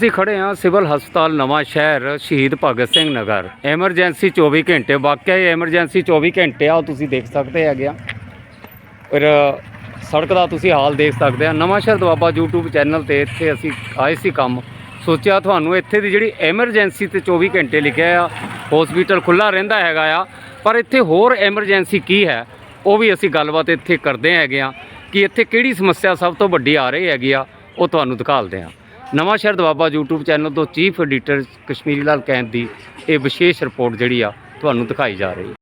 ਅਸੀਂ ਖੜੇ ਹਾਂ ਸਿਵਲ ਹਸਪਤਾਲ ਨਵਾਂ ਸ਼ਹਿਰ ਸ਼ਹੀਦ ਭਗਤ ਸਿੰਘ ਨਗਰ। ਐਮਰਜੈਂਸੀ 24 ਘੰਟੇ, ਵਾਕਿਆ ਹੀ ਐਮਰਜੈਂਸੀ 24 ਘੰਟੇ ਆ, ਉਹ ਤੁਸੀਂ ਦੇਖ ਸਕਦੇ ਹੈਗੇ ਆ। ਔਰ ਸੜਕ ਦਾ ਤੁਸੀਂ ਹਾਲ ਦੇਖ ਸਕਦੇ ਆ। ਨਵਾਂ ਸ਼ਹਿਰ ਦੁਆਬਾ YouTube ਚੈਨਲ ਤੇ ਇੱਥੇ ਅਸੀਂ ਆਏ ਸੀ ਕੰਮ। ਸੋਚਿਆ ਤੁਹਾਨੂੰ ਇੱਥੇ ਦੀ ਜਿਹੜੀ ਐਮਰਜੈਂਸੀ ਤੇ 24 ਘੰਟੇ ਲਿਖਿਆ ਆ ਹਸਪੀਟਲ ਖੁੱਲਾ ਰਹਿੰਦਾ ਹੈਗਾ ਆ। ਪਰ ਇੱਥੇ ਹੋਰ ਐਮਰਜੈਂਸੀ ਕੀ ਹੈ? ਉਹ ਵੀ ਅਸੀਂ ਗੱਲਬਾਤ ਇੱਥੇ ਕਰਦੇ ਹੈਗੇ ਆ ਕਿ ਇੱਥੇ ਕਿਹੜੀ ਸਮੱਸਿਆ ਸਭ ਤੋਂ ਵੱਡੀ ਆ ਰਹੀ ਹੈਗੀ ਆ, ਉਹ ਤੁਹਾਨੂੰ ਦਿਖਾਲਦੇ ਆ। ਨਵਾਂ ਸ਼ਹਿਰ ਦੁਆਬਾ YouTube ਚੈਨਲ ਤੋਂ ਚੀਫ ਐਡੀਟਰ ਕਸ਼ਮੀਰੀ ਲਾਲ ਕੈਂਦ ਦੀ ਇਹ ਵਿਸ਼ੇਸ਼ ਰਿਪੋਰਟ ਜਿਹੜੀ ਆ ਤੁਹਾਨੂੰ ਦਿਖਾਈ ਜਾ ਰਹੀ। ਹੈ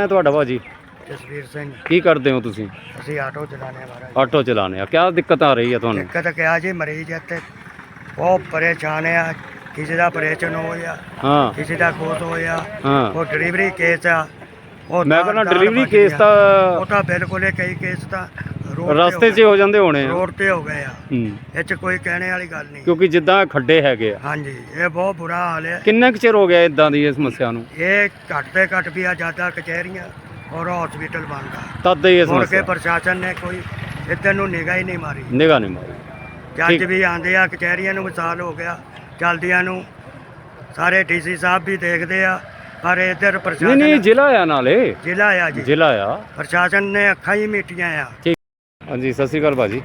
ਮੈਂ ਤੁਹਾਡਾ ਭਾਜੀ। ਜਸਵੀਰ ਸਿੰਘ। ਕੀ ਕਰਦੇ ਹੋ ਤੁਸੀਂ? ਅਸੀਂ ਆਟੋ ਚਲਾਣੇ ਵਾਲਾ ਜੀ ਆਟੋ ਚਲਾਉਂਦੇ ਆ। ਕਿਆ ਦਿੱਕਤ ਆ ਰਹੀ ਹੈ ਤੁਹਾਨੂੰ? ਦਿੱਕਤ ਕਿਆ ਜੀ ਮਰੀਜ਼ ਇੱਥੇ। ਬਹੁਤ ਪਰੇਸ਼ਾਨ ਆ। ਕਿਸੇ ਦਾ ਆਪਰੇਸ਼ਨ ਹੋਇਆ ਹਾਂ। ਕਿਸੇ ਦਾ ਕੋਸ ਹੋਇਆ ਹਾਂ। ਉਹ ਡਿਲੀਵਰੀ ਕੇਸ ਆ। ਉਹ ਮੈਂ ਕਹਿੰਦਾ ਡਿਲੀਵਰੀ ਕੇਸ। ਤਾਂ ਉਹ ਤਾਂ ਬਿਲਕੁਲ ਹੀ ਕਈ ਕੇਸ ਤਾਂ road ਰਸਤੇ 'ਚ ਹੋ ਹੋ ਜਾਂਦੇ ਹੋਣੇ ਆ। ਰੋਡ ਤੇ ਹੋ ਗਏ ਆ। ਹੂੰ। ਇਹ ਚ ਕੋਈ ਕਹਿਣੇ ਵਾਲੀ ਗੱਲ ਨਹੀਂ। ਕਿਉਂਕਿ ਜਿੱਦਾਂ ਖੱਡੇ ਹੈਗੇ ਆ। ਹਾਂਜੀ ਇਹ ਬਹੁਤ ਬੁਰਾ ਹਾਲ ਹੈ ਕਿੰਨਾ ਕੁ ਚਿਰ ਹੋ ਗਿਆ ਇਦਾਂ ਦੀ ਇਹ ਸਮੱਸਿਆ ਨੂੰ? ਇਹ ਘੱਟ ਤੇ ਘੱਟ ਵੀ ਆ ਜ਼ਿਆਦਾ ਕਚਹਿਰੀਆਂ ਔਰ ਹਸਪੀਟਲ ਬਣਦਾ ਤਦ ਇਹ ਮੁੜ ਕੇ ਸਮੱਸਿਆ। ਪ੍ਰਸ਼ਾਸਨ ਨੇ ਕੋਈ ਇੱਧਰ ਨੂੰ ਨਿਗਾਹ ਹੀ ਨਹੀਂ ਮਾਰੀ। ਨਿਗਾਹ ਨਹੀਂ ਮਾਰੀ। ਜੱਜ ਠੀਕ। ਵੀ ਆਂਦੇ ਆ ਕਚਹਿਰੀਆਂ ਨੂੰ ਵਿਸਾਲ ਹੋ ਗਿਆ ਚਲਦਿਆਂ ਨੂੰ। ਸਾਰੇ ਡੀਸੀ ਸਾਹਿਬ ਵੀ ਦੇਖਦੇ ਆ ਪਰ ਇੱਧਰ ਨਹੀਂ ਪ੍ਰਸ਼ਾਸਨ ਨਹੀਂ ਜ਼ਿਲ੍ਹਾ ਆ ਨਾਲੇ। ਜ਼ਿਲ੍ਹਾ ਆ ਜੀ। ਜ਼ਿਲ੍ਹਾ ਆ। ਪ੍ਰਸ਼ਾਸਨ ਨੇ ਅੱਖਾਂ ਹੀ ਮੀਟੀਆਂ ਆ। ਹਾਂਜੀ ਸਤਿ ਸ਼੍ਰੀ ਅਕਾਲ ਭਾਜੀ।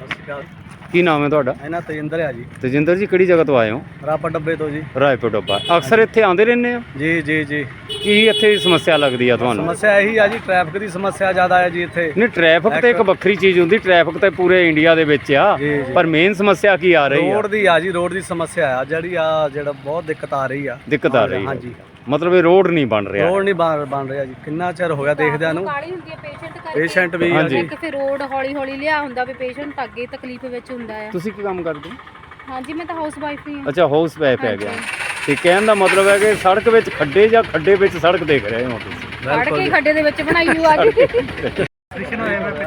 ਕੀ ਨਾਮ ਹੈ ਤੁਹਾਡਾ? ਇਹਨਾਂ ਤੇਜਿੰਦਰ ਆ ਜੀ। ਤਜਿੰਦਰ ਜੀ ਕਿਹੜੀ ਜਗ੍ਹਾ ਤੋਂ ਆਏ ਹੋ? ਰਾਪਾ ਡੱਬੇ ਤੋਂ ਜੀ। ਰਾਏਪੁਰ ਡੱਬਾ। ਅਕਸਰ ਇੱਥੇ ਆਉਂਦੇ ਰਹਿੰਦੇ ਆ ਜੀ ਜੀ ਜੀ। ਕੀ ਇੱਥੇ ਸਮੱਸਿਆ ਲੱਗਦੀ ਆ ਤੁਹਾਨੂੰ? ਸਮੱਸਿਆ ਇਹੀ ਆ ਜੀ ਟ੍ਰੈਫਿਕ ਦੀ ਸਮੱਸਿਆ ਜ਼ਿਆਦਾ ਹੈ ਜੀ ਇੱਥੇ। ਨਹੀਂ ਟ੍ਰੈਫਿਕ ਤੇ ਇੱਕ ਵੱਖਰੀ ਚੀਜ਼ ਹੁੰਦੀ ਟ੍ਰੈਫਿਕ ਤੇ ਪੂਰੇ ਇੰਡੀਆ ਦੇ ਵਿੱਚ ਆ। ਜੀ, ਜੀ। ਪਰ ਮੇਨ ਸਮੱਸਿਆ ਕੀ ਆ ਰਹੀ ਆ? ਰੋਡ ਦੀ ਆ ਜੀ ਰੋਡ ਦੀ ਸਮੱਸਿਆ ਆ। ਜਿਹੜੀ ਆ ਜਿਹੜਾ ਬਹੁਤ ਦਿੱਕਤ ਆ ਰਹੀ ਆ। ਦਿੱਕਤ ਆ ਰਹੀ ਹੈ ਹਾਂਜੀ। ਮਤਲਬ ਇਹ ਰੋਡ ਨਹੀਂ ਬਣ ਰਿਹਾ। ਰੋਡ ਨਹੀਂ ਬਣ ਬਣ ਰਿਹਾ ਜੀ। ਕਿੰਨਾ ਚਿਰ ਹੋ ਗਿਆ ਦੇਖਦਿਆਂ ਨੂੰ? ਕਾਲੀ ਹੁੰਦੀ ਹੈ ਪੇਸ਼ੈਂਟ ਕਰਕੇ। ਪੇਸ਼ੈਂਟ ਵੀ ਹਾਂਜੀ। ਜੀ ਇੱਕ ਫਿਰ ਰੋਡ ਹੌਲੀ ਹੌਲੀ ਲਿਆ ਹੁੰਦਾ ਵੀ ਪੇਸ਼ੈਂਟ ਅੱਗੇ ਤਕਲੀਫ ਵਿੱਚ ਹੁੰਦਾ ਆ। ਤੁਸੀਂ ਕੀ ਕੰਮ ਕਰਦੇ? ਹੋ ਹਾਂਜੀ ਮੈਂ ਤਾਂ ਹਾਊਸ ਵਾਈਫ ਹੀ ਹਾਂ। ਅੱਛਾ ਹਾਊਸ ਵਾਈਫ ਹੈ ਗਿਆ। ਤੇ ਕਹਿਣ ਦਾ ਮਤਲਬ ਹੈ ਕਿ ਸੜਕ ਵਿੱਚ ਖੱਡੇ ਜਾਂ ਖੱਡੇ ਵਿੱਚ ਸੜਕ ਦੇਖ ਰਹੇ ਹੋ ਤੁਸੀਂ? ਫੜ ਕੇ ਖੱਡੇ ਦੇ ਵਿੱਚ ਬਣਾਈ ਹੋਈ ਆ ਜੀ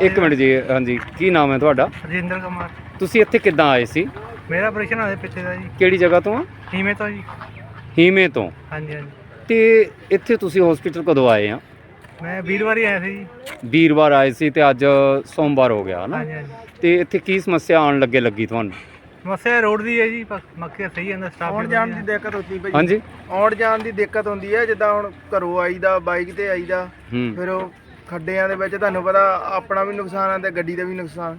ਇੱਕ ਮਿੰਟ ਜੀ ਹਾਂਜੀ ਕੀ ਨਾਮ ਹੈ ਤੁਹਾਡਾ? ਰਜਿੰਦਰ ਕੁਮਾਰ। ਤੁਸੀਂ ਇੱਥੇ ਕਿੱਦਾਂ ਆਏ ਸੀ? ਮੇਰਾ ਆਪਰੇਸ਼ਨ ਹੋਇਆ ਪਿੱਛੇ ਦਾ ਜੀ। ਕਿਹੜੀ ਜਗ੍ਹਾ ਤੋਂ ਆ? ਕਿਵੇਂ ਤੋਂ ਜੀ। ਹੀਮੇ ਤੋਂ। ਹਾਂਜੀ ਹਾਂਜੀ। ਤੇ ਇੱਥੇ ਤੁਸੀਂ ਹਸਪੀਟਲ ਕਦੋਂ ਆਏ ਆ? ਮੈਂ ਵੀਰਵਾਰ ਹੀ ਆਇਆ ਸੀ ਜੀ। ਵੀਰਵਾਰ ਆਏ ਸੀ ਤੇ ਅੱਜ ਸੋਮਵਾਰ ਹੋ ਗਿਆ ਨਾ ਹਾਂਜੀ ਹਾਂਜੀ। ਤੇ ਇੱਥੇ ਕੀ ਸਮੱਸਿਆ ਆਉਣ ਲੱਗੇ ਲੱਗੀ ਤੁਹਾਨੂੰ? ਸਮੱਸਿਆ ਰੋਡ ਦੀ ਹੈ ਜੀ ਬਸ ਮੱਕੇ ਸਹੀ ਜਾਂਦਾ ਸਟਾਫ ਆਉਣ ਜਾਣ ਦੀ ਦਿੱਕਤ ਹੁੰਦੀ ਭਾਈ। ਹਾਂਜੀ। ਆਉਣ ਜਾਣ ਦੀ ਦਿੱਕਤ ਹੁੰਦੀ ਹੈ ਜਿੱਦਾਂ ਹੁਣ ਘਰੋਂ ਆਈਦਾ ਬਾਈਕ ਤੇ ਆਈਦਾ ਹੂੰ। ਫਿਰ ਉਹ ਖੱਡਿਆਂ ਦੇ ਵਿੱਚ ਤੁਹਾਨੂੰ ਪਤਾ ਆਪਣਾ ਵੀ ਨੁਕਸਾਨ ਆ ਤੇ ਗੱਡੀ ਦਾ ਵੀ ਨੁਕਸਾਨ।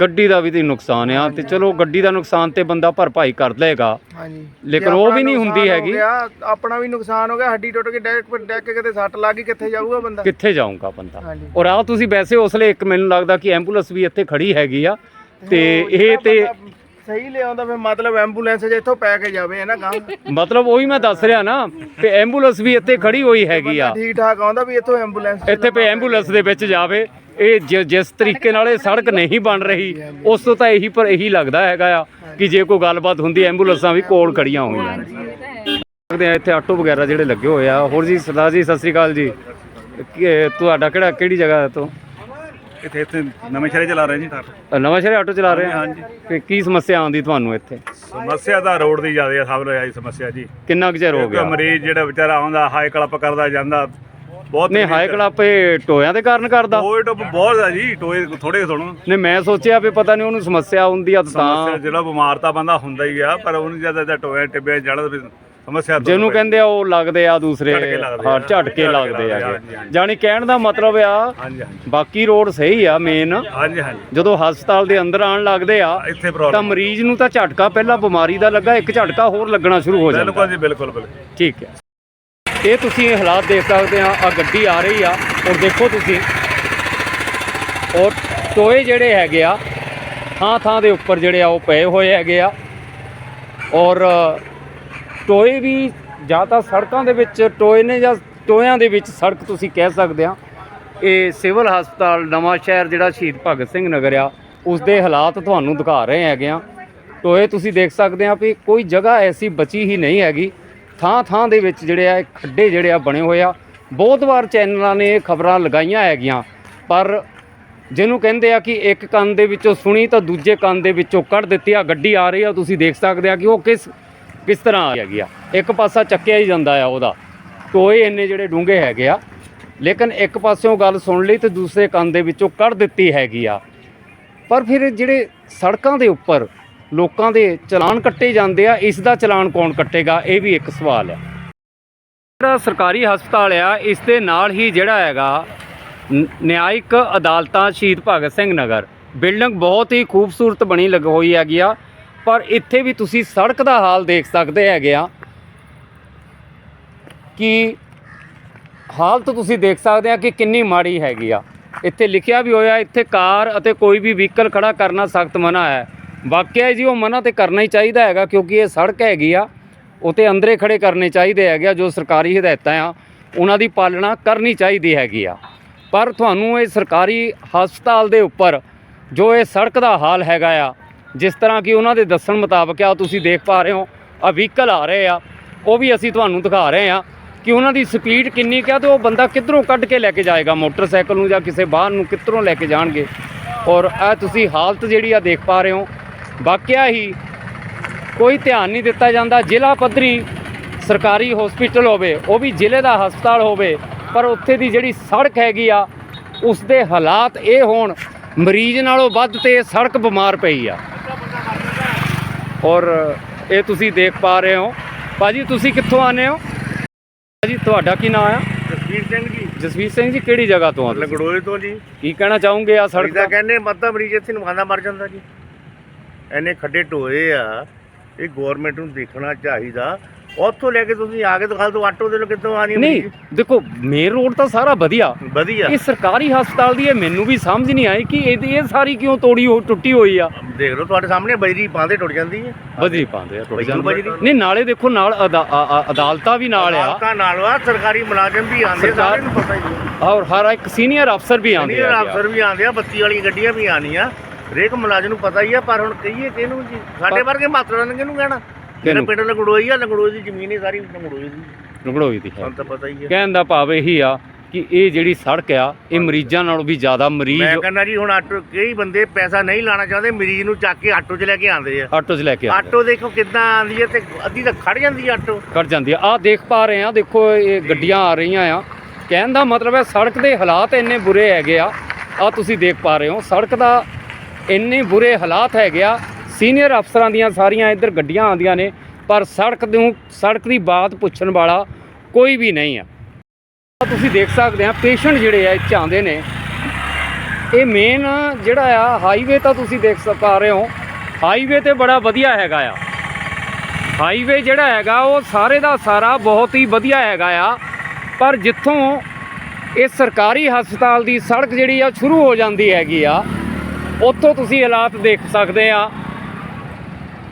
ਗੱਡੀ ਦਾ ਵੀ ਤੇ ਨੁਕਸਾਨ ਆ ਤੇ ਚਲੋ ਗੱਡੀ ਦਾ ਨੁਕਸਾਨ ਤੇ ਬੰਦਾ ਭਰਪਾਈ ਕਰ ਲਏਗਾ। ਹਾਂਜੀ। ਲੇਕਿਨ ਉਹ ਵੀ ਨਹੀਂ ਹੁੰਦੀ ਹੈਗੀ। ਆਪਣਾ ਵੀ ਨੁਕਸਾਨ ਹੋ ਗਿਆ ਹੱਡੀ ਟੁੱਟ ਕੇ ਡੈਕ ਡੈਕ ਕਿਤੇ ਸੱਟ ਲੱਗ ਗਈ ਕਿੱਥੇ ਜਾਊਗਾ ਬੰਦਾ? ਕਿੱਥੇ ਜਾਊਗਾ ਬੰਦਾ? ਔਰ ਆ ਤੁਸੀਂ ਵੈਸੇ ਉਸ ਲਈ ਇੱਕ ਮੈਨੂੰ ਲੱਗਦਾ ਕਿ ਐਂਬੂਲੈਂਸ ਵੀ ਇੱਥੇ ਖੜੀ ਹੈਗੀ ਆ। ਤੇ ਇਹ ਤੇ ਸਹੀ ਲਿਆਉਂਦਾ ਫਿਰ ਮਤਲਬ ਐਂਬੂਲੈਂਸ ਜੇ ਇੱਥੋਂ ਪੈ ਕੇ ਜਾਵੇ ਹੈ ਨਾ ਗਾਂ? ਮਤਲਬ ਉਹੀ ਮੈਂ ਦੱਸ ਰਿਹਾ ਨਾ ਕਿ ਐਂਬੂਲੈਂਸ ਵੀ ਇੱਥੇ ਖੜੀ ਹੋਈ ਹੈਗੀ ਆ। ਠੀਕ ਠਾਕ ਆਉਂਦਾ ਵੀ ਇੱਥੋਂ ਐਂਬੂਲੈਂਸ ਇੱਥੇ ਪੇ ਐਂਬੂਲੈਂਸ ਦੇ ਵਿੱਚ ਜਾਵੇ ਇਹ ਜ- ਜਿਸ ਤਰੀਕੇ ਨਾਲ ਇਹ ਸੜਕ ਨਹੀਂ ਬਣ ਰਹੀ ਉਸ ਤੋਂ ਤਾਂ ਇਹੀ ਪਰ ਇਹੀ ਲੱਗਦਾ ਹੈਗਾ ਆ ਕਿ ਜੇ ਕੋਈ ਗੱਲਬਾਤ ਹੁੰਦੀ ਐਂਬੂਲੈਂਸਾਂ ਵੀ ਕੋਲ ਖੜੀਆਂ ਹੋਈਆਂ। ਨੇ ਸਕਦੇ ਆ ਇੱਥੇ ਆਟੋ ਵਗੈਰਾ ਜਿਹੜੇ ਲੱਗੇ ਹੋਏ ਆ। ਹੋਰ ਜੀ ਸਰਦਾਰ ਜੀ ਸਤਿ ਸ੍ਰੀ ਅਕਾਲ ਜੀ। ਕੀ- ਤੁਹਾਡਾ ਕਿਹੜਾ ਕਿਹੜੀ ਜਗ੍ਹਾ ਤੋਂ? ਇੱਥੇ ਇੱਥੇ ਨਵੇਂ ਸ਼ਹਿਰੇ ਚਲਾ ਰਹੇ ਜੀ ਟਰੱਕ ਨਵਾਂ ਸ਼ਹਿਰ ਆਟੋ ਚਲਾ ਰਹੇ ਆ? ਹਾਂਜੀ। ਤੇ ਕੀ ਸਮੱਸਿਆ ਆਉਂਦੀ ਤੁਹਾਨੂੰ ਇੱਥੇ? ਸਮੱਸਿਆ ਤਾਂ ਰੋਡ ਦੀ ਜ਼ਿਆਦਾ ਸਭ ਤੋਂ ਜ਼ਿਆਦਾ ਸਮੱਸਿਆ ਜੀ। ਕਿੰਨਾ ਕੁ ਚਿਰ ਹੋ ਗਿਆ? ਮਰੀਜ਼ ਜਿਹੜਾ ਵਿਚਾਰਾ ਆਉਂਦਾ ਹਾਈ ਕਲੱਪ ਕਰਦਾ ਜਾਂਦਾ ਬਹੁਤ ਨਹੀਂ ਹਾਈ ਕਲੱਪ ਇਹ ਟੋਇਆਂ ਦੇ ਕਾਰਨ ਕਰਦਾ। ਟੋਏ ਟੋਪ ਬਹੁਤ ਆ ਜੀ ਟੋਏ ਥੋੜੇ ਸੁਣੋ। ਨਹੀਂ ਮੈਂ ਸੋਚਿਆ ਵੀ ਪਤਾ ਨਹੀਂ ਉਹਨੂੰ ਸਮੱਸਿਆ ਹੁੰਦੀ ਆ ਸਮੱਸਿਆ ਤਾਂ ਜਿਹੜਾ ਬਿਮਾਰ ਤਾਂ ਬੰਦਾ ਹੁੰਦਾ ਹੀ ਆ ਪਰ ਉਹਨੂੰ ਜ਼ਿਆਦਾ ਟੋਏ ਟਿੱਬੇ ਜੜ ਸਮੱਸਿਆ ਤੋਂ ਜਿਹਨੂੰ ਕਹਿੰਦੇ ਆ ਉਹ ਲੱਗਦੇ ਆ ਦੂਸਰੇ ਝਟਕੇ ਲੱਗਦੇ ਹਾਂ ਆ। ਝਟਕੇ ਲੱਗਦੇ ਆ, ਆ। ਹਾਂਜੀ, ਹਾਂਜੀ। ਜਾਨੀ ਕਹਿਣ ਦਾ ਮਤਲਬ ਆ ਹਾਂਜੀ ਹਾਂਜੀ। ਬਾਕੀ ਰੋਡ ਸਹੀ ਆ ਮੇਨ ਹਾਂਜੀ ਹਾਂਜੀ। ਜਦੋਂ ਹਸਪਤਾਲ ਦੇ ਅੰਦਰ ਆਣ ਲੱਗਦੇ ਆ ਇੱਥੇ ਤਾਂ ਪ੍ਰੋਬਲਮ ਮਰੀਜ਼ ਨੂੰ ਤਾਂ ਝਟਕਾ ਪਹਿਲਾਂ ਬਿਮਾਰੀ ਦਾ ਲੱਗਾ ਇੱਕ ਝਟਕਾ ਹੋਰ ਲੱਗਣਾ ਸ਼ੁਰੂ ਹੋ ਜਾਂਦਾ। ਬਿਲਕੁਲ ਜੀ ਬਿਲਕੁਲ ਬਿਲਕੁਲ। ਠੀਕ ਹੈ। ਇਹ ਤੁਸੀਂ ਇਹ ਹਾਲਾਤ ਦੇਖ ਸਕਦੇ ਆ ਆ ਗੱਡੀ ਆ ਰਹੀ ਆ ਔਰ ਦੇਖੋ ਤੁਸੀਂ। ਔਰ ਟੋਏ ਜਿਹੜੇ ਹੈਗੇ ਆ ਥਾਂ ਥਾਂ ਦੇ ਉੱਪਰ ਜਿਹੜੇ ਆ ਉਹ ਪਏ ਹੋਏ ਹੈਗੇ ਆ। ਔਰ ਟੋਏ ਵੀ ਜਾਂ ਤਾਂ ਸੜਕਾਂ ਦੇ ਵਿੱਚ ਟੋਏ ਨੇ ਜਾਂ ਟੋਇਆਂ ਦੇ ਵਿੱਚ ਸੜਕ ਤੁਸੀਂ ਕਹਿ ਸਕਦੇ ਆ। ਇਹ ਸਿਵਲ ਹਸਪਤਾਲ ਨਵਾਂ ਸ਼ਹਿਰ ਜਿਹੜਾ ਸ਼ਹੀਦ ਭਗਤ ਸਿੰਘ ਨਗਰ ਆ ਉਸ ਦੇ ਹਾਲਾਤ ਤੁਹਾਨੂੰ ਦਿਖਾ ਰਹੇ ਹੈਗੇ ਆ। ਟੋਏ ਤੁਸੀਂ ਦੇਖ ਸਕਦੇ ਆ ਵੀ ਕੋਈ ਜਗ੍ਹਾ ਐਸੀ ਬਚੀ ਹੀ ਨਹੀਂ ਹੈਗੀ। ਥਾਂ ਥਾਂ ਦੇ ਵਿੱਚ ਜਿਹੜੇ ਆ ਖੱਡੇ ਜਿਹੜੇ ਆ ਬਣੇ ਹੋਏ ਆ। ਬਹੁਤ ਵਾਰ ਚੈਨਲਾਂ ਨੇ ਇਹ ਖਬਰਾਂ ਲਗਾਈਆਂ ਹੈਗੀਆਂ, ਪਰ ਜਿਹਨੂੰ ਕਹਿੰਦੇ ਆ ਕਿ ਇੱਕ ਕੰਨ ਦੇ ਵਿੱਚੋਂ ਸੁਣੀ ਤਾਂ ਦੂਜੇ ਕੰਨ ਦੇ ਵਿੱਚੋਂ ਕੱਢ ਦਿੱਤੀ ਆ, ਗੱਡੀ ਆ ਰਹੀ ਆ, ਤੁਸੀਂ ਦੇਖ ਸਕਦੇ ਆ ਕਿ ਉਹ ਕਿਸ ਕਿਸ ਤਰ੍ਹਾਂ ਆ ਹੈਗੀ ਆ ਇੱਕ ਪਾਸਾ ਚੱਕਿਆ ਹੀ ਜਾਂਦਾ ਆ ਉਹਦਾ। ਟੋਏ ਇੰਨੇ ਜਿਹੜੇ ਡੂੰਘੇ ਹੈਗੇ ਆ। ਲੇਕਿਨ ਇੱਕ ਪਾਸਿਓਂ ਗੱਲ ਸੁਣ ਲਈ ਤੇ ਦੂਸਰੇ ਕੰਨ ਦੇ ਵਿੱਚੋਂ ਕੱਢ ਦਿੱਤੀ ਹੈਗੀ ਆ। ਪਰ ਫਿਰ ਜਿਹੜੇ ਸੜਕਾਂ ਦੇ ਉੱਪਰ ਲੋਕਾਂ ਦੇ ਚਲਾਨ ਕੱਟੇ ਜਾਂਦੇ ਆ, ਇਸ ਦਾ ਚਲਾਨ ਕੌਣ ਕੱਟੇਗਾ? ਇਹ ਵੀ ਇੱਕ ਸਵਾਲ ਹੈ ਜਿਹੜਾ ਸਰਕਾਰੀ ਹਸਪਤਾਲ ਆ, ਇਸ ਦੇ ਨਾਲ ਹੀ ਜਿਹੜਾ ਹੈਗਾ ਨਿਆਇਕ ਅਦਾਲਤਾਂ ਸ਼ਹੀਦ ਭਗਤ ਸਿੰਘ ਨਗਰ। ਬਿਲਡਿੰਗ ਬਹੁਤ ਹੀ ਖੂਬਸੂਰਤ ਬਣੀ ਲੱਗ, ਹੋਈ ਹੈਗੀ ਆ। ਪਰ ਇੱਥੇ ਵੀ ਤੁਸੀਂ ਸੜਕ ਦਾ ਹਾਲ ਦੇਖ ਸਕਦੇ ਹੈਗੇ ਆ ਕਿ ਹਾਲਤ ਤੁਸੀਂ ਦੇਖ ਸਕਦੇ ਆ ਕਿ ਕਿੰਨੀ ਮਾੜੀ ਹੈਗੀ ਆ। ਇੱਥੇ ਲਿਖਿਆ ਵੀ ਹੋਇਆ, ਇੱਥੇ ਕਾਰ ਅਤੇ ਕੋਈ ਵੀ ਵਹੀਕਲ ਖੜਾ ਕਰਨਾ ਸਖਤ ਮਨਾ ਹੈ। ਵਾਕਿਆ ਜੀ ਉਹ ਮਨਾ ਤੇ ਕਰਨਾ ਹੀ ਚਾਹੀਦਾ ਹੈਗਾ ਕਿਉਂਕਿ ਇਹ ਸੜਕ ਹੈਗੀ ਆ ਉਤੇ ਅੰਦਰੇ ਖੜੇ ਕਰਨੇ ਚਾਹੀਦੇ ਹੈਗੇ ਆ, ਜੋ ਸਰਕਾਰੀ ਹਦਾਇਤਾਂ ਆ, ਉਹਨਾਂ ਦੀ ਪਾਲਣਾ ਕਰਨੀ ਚਾਹੀਦੀ ਹੈਗੀ ਆ। ਪਰ ਤੁਹਾਨੂੰ ਇਹ ਸਰਕਾਰੀ ਹਸਪਤਾਲ ਦੇ ਉੱਪਰ ਜੋ ਇਹ ਸੜਕ ਦਾ ਹਾਲ ਹੈਗਾ ਆ ਜਿਸ ਤਰ੍ਹਾਂ ਕਿ ਉਹਨਾਂ ਦੇ ਦੱਸਣ ਮੁਤਾਬਕ ਆ, ਤੁਸੀਂ ਦੇਖ ਪਾ ਰਹੇ ਹੋ, ਆ ਵਹੀਕਲ ਆ ਰਹੇ ਆ। ਉਹ ਵੀ ਅਸੀਂ ਤੁਹਾਨੂੰ ਦਿਖਾ ਰਹੇ ਆ ਕਿ ਉਹਨਾਂ ਦੀ ਸਪੀਡ ਕਿੰਨੀ ਕਿਆ ਤੇ ਉਹ ਬੰਦਾ ਕਿੱਧਰੋਂ ਕੱਢ ਕੇ ਲੈ ਕੇ ਜਾਏਗਾ, ਮੋਟਰਸਾਈਕਲ ਨੂੰ ਜਾਂ ਕਿਸੇ ਬਾਹਰ ਨੂੰ ਕਿੱਧਰੋਂ ਲੈ ਕੇ ਜਾਣਗੇ। ਔਰ ਇਹ ਤੁਸੀਂ ਹਾਲਤ ਜਿਹੜੀ ਆ ਦੇਖ ਪਾ ਰਹੇ ਹੋ। ਵਾਕਿਆ ਹੀ ਕੋਈ ਧਿਆਨ ਨਹੀਂ ਦਿੱਤਾ ਜਾਂਦਾ, ਜ਼ਿਲ੍ਹਾ ਪੱਧਰੀ ਸਰਕਾਰੀ ਹਸਪੀਟਲ ਹੋਵੇ, ਉਹ ਵੀ ਜ਼ਿਲ੍ਹੇ ਦਾ ਹਸਪਤਾਲ ਹੋਵੇ, ਪਰ ਉੱਥੇ ਦੀ ਜਿਹੜੀ ਸੜਕ ਹੈਗੀ ਆ ਉਸ ਦੇ ਹਾਲਾਤ ਇਹ ਹੋਣ, ਮਰੀਜ਼ ਨਾਲੋਂ ਵੱਧ ਤੇ ਸੜਕ ਬਿਮਾਰ ਪਈ ਆ। ਔਰ ਇਹ ਤੁਸੀਂ ਦੇਖ ਪਾ ਰਹੇ ਹੋ। ਭਾਜੀ ਤੁਸੀਂ ਕਿੱਥੋਂ ਆਨੇ ਹੋ? ਭਾਜੀ ਤੁਹਾਡਾ ਕੀ ਨਾਮ ਆ? ਜਸਵੀਰ ਸਿੰਘ ਜੀ। ਜਸਵੀਰ ਸਿੰਘ ਜੀ ਕਿਹੜੀ ਜਗ੍ਹਾ ਤੋਂ ਆ ਤੁਸੀਂ? ਲੰਗੜੋਏ ਤੋਂ ਜੀ। ਕੀ ਕਹਿਣਾ ਚਾਹੋਗੇ ਆ ਸੜਕ ਦਾ? ਕਹਿੰਦੇ ਮੱਦਾ ਮਰੀਜ਼ ਇੱਥੇ ਨਵਾਦਾ ਮਰ ਜਾਂਦਾ ਜੀ। ਐਨੇ ਖੱਡੇ ਟੋਏ ਆ। ਇਹ ਗਵਰਨਮੈਂਟ ਨੂੰ ਦੇਖਣਾ ਚਾਹੀਦਾ। ਉੱਥੋਂ ਲੈ ਕੇ ਤੁਸੀਂ ਆ ਕੇ ਦਿਖਾ ਦਿਓ ਆਟੋ ਦੇ ਲੋ ਕਿੱਥੋਂ ਆਣੀ ਨਹੀਂ ਦੇਖੋ ਮੇਨ ਰੋਡ ਤਾਂ ਸਾਰਾ ਵਧੀਆ। ਵਧੀਆ। ਇਹ ਸਰਕਾਰੀ ਹਸਪਤਾਲ ਦੀ ਇਹ ਮੈਨੂੰ ਵੀ ਸਮਝ ਨਹੀਂ ਆਈ ਕਿ ਇਹ ਇਹ ਸਾਰੀ ਕਿਉਂ ਤੋੜੀ ਹੋ ਟੁੱਟੀ ਹੋਈ ਆ। ਦੇਖ ਲਓ ਤੁਹਾਡੇ ਸਾਹਮਣੇ ਬਜਰੀ ਪਾਉਂਦੇ ਟੁੱਟ ਜਾਂਦੀ ਹੈ। ਬਦਲੀ ਪਾਉਂਦੇ ਆ ਟੁੱਟ ਬਜਰੀ ਜਾਂਦੀ ਬਜਰੀ। ਨਹੀਂ ਨਾਲੇ ਦੇਖੋ ਨਾਲ ਅਦਾ- ਆ- ਆ- ਅਦਾਲਤਾਂ ਵੀ ਨਾਲ ਆ। ਅਦਾਲਤਾਂ ਨਾਲ ਆ ਸਰਕਾਰੀ ਮੁਲਾਜ਼ਮ ਵੀ ਆਉਂਦੇ ਸਾਰਿਆਂ ਨੂੰ ਪਤਾ ਹੀ ਹੈ ਔਰ ਹਰ ਇੱਕ ਸੀਨੀਅਰ ਅਫਸਰ ਵੀ ਆਉਂਦੇ ਸੀਨੀਅਰ ਆ। ਅਫਸਰ ਵੀ ਆਉਂਦੇ ਆ ਬੱਤੀ ਵਾਲੀਆਂ ਗੱਡੀਆਂ ਵੀ ਆਉਣੀਆਂ। ਹਰੇਕ ਮੁਲਾਜ਼ਮ ਨੂੰ ਪਤਾ ਹੀ ਆ ਪਰ ਹੁਣ ਕਹੀਏ ਕਿਹਨੂੰ ਜੀ? ਸਾਡੇ ਵਰਗੇ ਮਾਤਰਾਂ ਨੇ ਕਿਹਨੂੰ ਕਹਿਣਾ? ਕਿਹਨੂੰ? ਪਿੰਡ ਲੰਗੜੋਈ ਆ ਲੰਗੜੋਈ ਦੀ ਜ਼ਮੀਨ ਹੀ ਸਾਰੀ ਲੰਗੜੋਈ ਦੀ। ਰੁਗੜੋਈ ਦੀ ਹੈ। ਤਾਂ ਪਤਾ ਹੀ ਹੈ ਕਹਿਣ ਦਾ ਭਾਵ ਇਹੀ ਆ ਕਿ ਇਹ ਜਿਹੜੀ ਸੜਕ ਆ ਇਹ ਮਰੀਜ਼ਾਂ ਨਾਲੋਂ ਵੀ ਜ਼ਿਆਦਾ ਮਰੀਜ਼ ਮੈਂ ਕਹਿੰਦਾ ਜੀ ਹੁਣ ਆਟੋ ਕਈ ਬੰਦੇ ਪੈਸਾ ਨਹੀਂ ਲਾਣਾ ਚਾਹੁੰਦੇ ਮਰੀਜ਼ ਨੂੰ ਚੱਕ ਕੇ ਆਟੋ 'ਚ ਲੈ ਕੇ ਆਉਂਦੇ ਆ। ਆਟੋ 'ਚ ਲੈ ਕੇ ਆਉਂਦੇ ਆਟੋ ਦੇਖੋ ਕਿੱਦਾਂ ਆਉਂਦੀ ਹੈ ਤੇ ਅੱਧੀ ਤਾਂ ਖੜ ਜਾਂਦੀ ਹੈ ਆਟੋ। ਕਰ ਜਾਂਦੀ ਆ। ਆਹ ਦੇਖ ਪਾ ਰਹੇ ਆ ਦੇਖੋ ਇਹ ਗੱਡੀਆਂ ਆ ਰਹੀਆਂ ਆ। ਕਹਿਣ ਦਾ ਮਤਲਬ ਹੈ ਸੜਕ ਦੇ ਹਾਲਾਤ ਇੰਨੇ ਬੁਰੇ ਹੈਗੇ ਆ। ਆ ਤੁਸੀਂ ਦੇਖ ਪਾ ਰਹੇ ਹੋ ਸੜਕ ਦਾ ਇੰਨੇ ਬੁਰੇ ਹਾਲਾਤ ਹੈਗੇ ਆ ਸੀਨੀਅਰ ਅਫਸਰਾਂ ਦੀਆਂ ਸਾਰੀਆਂ ਇੱਧਰ ਗੱਡੀਆਂ ਆਉਂਦੀਆਂ ਨੇ, ਪਰ ਸੜਕ ਨੂੰ ਸੜਕ ਦੀ ਬਾਤ ਪੁੱਛਣ ਵਾਲਾ ਕੋਈ ਵੀ ਨਹੀਂ ਆ। ਤੁਸੀਂ ਦੇਖ ਸਕਦੇ ਆ, ਪੇਸ਼ੈਂਟ ਜਿਹੜੇ ਆ, ਇੱਥੇ ਆਉਂਦੇ ਨੇ। ਇਹ ਮੇਨ ਜਿਹੜਾ ਆ ਹਾਈਵੇ ਤਾਂ ਤੁਸੀਂ ਦੇਖ ਸ- ਪਾ ਰਹੇ ਹੋ। ਹਾਈਵੇ ਤੇ ਬੜਾ ਵਧੀਆ ਹੈਗਾ ਆ। ਹਾਈਵੇ ਜਿਹੜਾ ਹੈਗਾ, ਉਹ ਸਾਰੇ ਦਾ ਸਾਰਾ ਬਹੁਤ ਹੀ ਵਧੀਆ ਹੈਗਾ ਆ। ਪਰ ਜਿੱਥੋਂ ਇਹ ਸਰਕਾਰੀ ਹਸਪਤਾਲ ਦੀ ਸੜਕ ਜਿਹੜੀ ਆ ਸ਼ੁਰੂ ਹੋ ਜਾਂਦੀ ਹੈਗੀ ਆ। ਉੱਥੋਂ ਤੁਸੀਂ ਹਾਲਾਤ ਦੇਖ ਸਕਦੇ ਆ।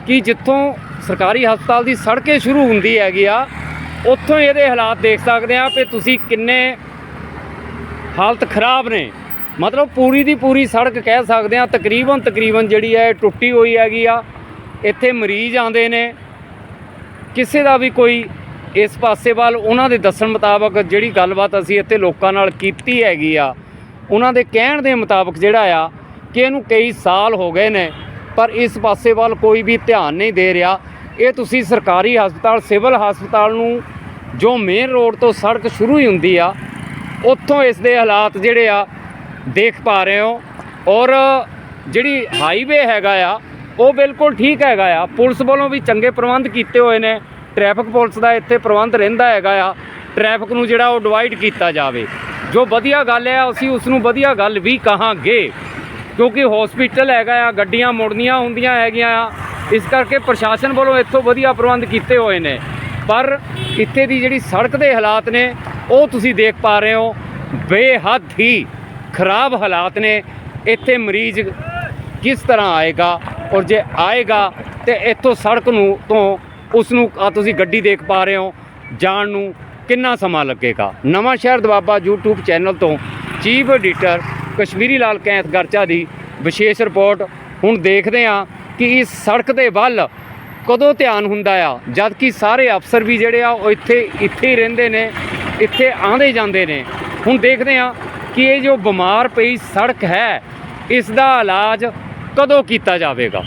ਕਿ ਜਿੱਥੋਂ ਸਰਕਾਰੀ ਹਸਪਤਾਲ ਦੀ ਸੜਕੇ ਸ਼ੁਰੂ ਹੁੰਦੀ ਹੈਗੀ ਆ, ਉੱਥੋਂ ਇਹਦੇ ਹਾਲਾਤ ਦੇਖ ਸਕਦੇ ਆ ਕਿ ਤੁਸੀਂ ਕਿੰਨੇ ਹਾਲਤ ਖਰਾਬ ਨੇ। ਮਤਲਬ ਪੂਰੀ ਦੀ ਪੂਰੀ ਸੜਕ ਕਹਿ ਸਕਦੇ ਆ, ਤਕਰੀਬਨ ਤਕਰੀਬਨ ਜਿਹੜੀ ਹੈ ਇਹ ਟੁੱਟੀ ਹੋਈ ਹੈਗੀ ਆ। ਇੱਥੇ ਮਰੀਜ਼ ਆਉਂਦੇ ਨੇ। ਕਿਸੇ ਦਾ ਵੀ ਕੋਈ ਇਸ ਪਾਸੇ ਵੱਲ ਉਹਨਾਂ ਦੇ ਦੱਸਣ ਮੁਤਾਬਕ ਜਿਹੜੀ ਗੱਲਬਾਤ ਅਸੀਂ ਇੱਥੇ ਲੋਕਾਂ ਨਾਲ ਕੀਤੀ ਹੈਗੀ ਆ, ਉਹਨਾਂ ਦੇ ਕਹਿਣ ਦੇ ਮੁਤਾਬਕ ਜਿਹੜਾ ਆ ਕਿ ਇਹਨੂੰ ਕਈ ਸਾਲ ਹੋ ਗਏ ਨੇ। ਪਰ ਇਸ ਪਾਸੇ ਵੱਲ ਕੋਈ ਵੀ ਧਿਆਨ ਨਹੀਂ ਦੇ ਰਿਹਾ। ਇਹ ਤੁਸੀਂ ਸਰਕਾਰੀ ਹਸਪਤਾਲ, ਸਿਵਲ ਹਸਪਤਾਲ ਨੂੰ ਜੋ ਮੇਨ ਰੋਡ ਤੋਂ ਸੜਕ ਸ਼ੁਰੂ ਹੀ ਹੁੰਦੀ ਆ, ਉੱਥੋਂ ਇਸ ਦੇ ਹਾਲਾਤ ਜਿਹੜੇ ਆ, ਦੇਖ ਪਾ ਰਹੇ ਹੋ। ਔਰ ਜਿਹੜੀ ਹਾਈਵੇ ਹੈਗਾ ਆ, ਉਹ ਬਿਲਕੁਲ ਠੀਕ ਹੈਗਾ ਆ। ਪੁਲਿਸ ਵੱਲੋਂ ਵੀ ਚੰਗੇ ਪ੍ਰਬੰਧ ਕੀਤੇ ਹੋਏ ਨੇ। ਟ੍ਰੈਫਿਕ ਪੁਲਿਸ ਦਾ ਇੱਥੇ ਪ੍ਰਬੰਧ ਰਹਿੰਦਾ ਹੈਗਾ ਆ। ਟ੍ਰੈਫਿਕ ਨੂੰ ਜਿਹੜਾ ਉਹ ਡਿਵਾਈਡ ਕੀਤਾ ਜਾਵੇ। ਜੋ ਵਧੀਆ ਗੱਲ ਹੈ ਅਸੀਂ ਉਸ ਨੂੰ ਵਧੀਆ ਗੱਲ ਵੀ ਕਹਾਂਗੇ। ਕਿਉਂਕਿ ਹਸਪੀਟਲ ਹੈਗਾ ਆ, ਗੱਡੀਆਂ ਮੁੜਨੀਆਂ ਹੁੰਦੀਆਂ ਹੈਗੀਆਂ ਆ। ਇਸ ਕਰਕੇ ਪ੍ਰਸ਼ਾਸਨ ਵੱਲੋਂ ਇੱਥੋਂ ਵਧੀਆ ਪ੍ਰਬੰਧ ਕੀਤੇ ਹੋਏ ਨੇ। ਪਰ ਇੱਥੇ ਦੀ ਜਿਹੜੀ ਸੜਕ ਦੇ ਹਾਲਾਤ ਨੇ, ਉਹ ਤੁਸੀਂ ਦੇਖ ਪਾ ਰਹੇ ਹੋ। ਬੇਹੱਦ ਹੀ ਖਰਾਬ ਹਾਲਾਤ ਨੇ। ਇੱਥੇ ਮਰੀਜ਼ ਕਿਸ ਤਰ੍ਹਾਂ ਆਏਗਾ ਔਰ ਜੇ ਆਏਗਾ ਤੇ ਇੱਥੋਂ ਸੜਕ ਨੂੰ ਤੋਂ ਉਸ ਨੂੰ ਆ ਤੁਸੀਂ ਗੱਡੀ ਦੇਖ ਪਾ ਰਹੇ ਹੋ। ਜਾਣ ਨੂੰ ਕਿੰਨਾ ਸਮਾਂ ਲੱਗੇਗਾ? ਨਵਾਂ ਸ਼ਹਿਰ ਦਵਾਬਾ YouTube ਚੈਨਲ ਤੋਂ ਚੀਫ ਐਡੀਟਰ ਕਸ਼ਮੀਰੀ ਲਾਲ ਕੈਂਥ ਗਰਚਾ ਦੀ ਵਿਸ਼ੇਸ਼ ਰਿਪੋਰਟ ਹੁਣ ਦੇਖਦੇ ਹਾਂ ਕਿ ਇਸ ਸੜਕ ਦੇ ਵੱਲ ਕਦੋਂ ਧਿਆਨ ਹੁੰਦਾ ਆ ਜਦ ਕਿ ਸਾਰੇ ਅਫਸਰ ਵੀ ਜਿਹੜੇ ਆ, ਉਹ ਇੱਥੇ ਇੱਥੇ ਹੀ ਰਹਿੰਦੇ ਨੇ, ਇੱਥੇ ਆਉਂਦੇ ਜਾਂਦੇ ਨੇ। ਹੁਣ ਦੇਖਦੇ ਹਾਂ ਕਿ ਇਹ ਜੋ ਬਿਮਾਰ ਪਈ ਸੜਕ ਹੈ, ਇਸ ਦਾ ਇਲਾਜ ਕਦੋਂ ਕੀਤਾ ਜਾਵੇਗਾ?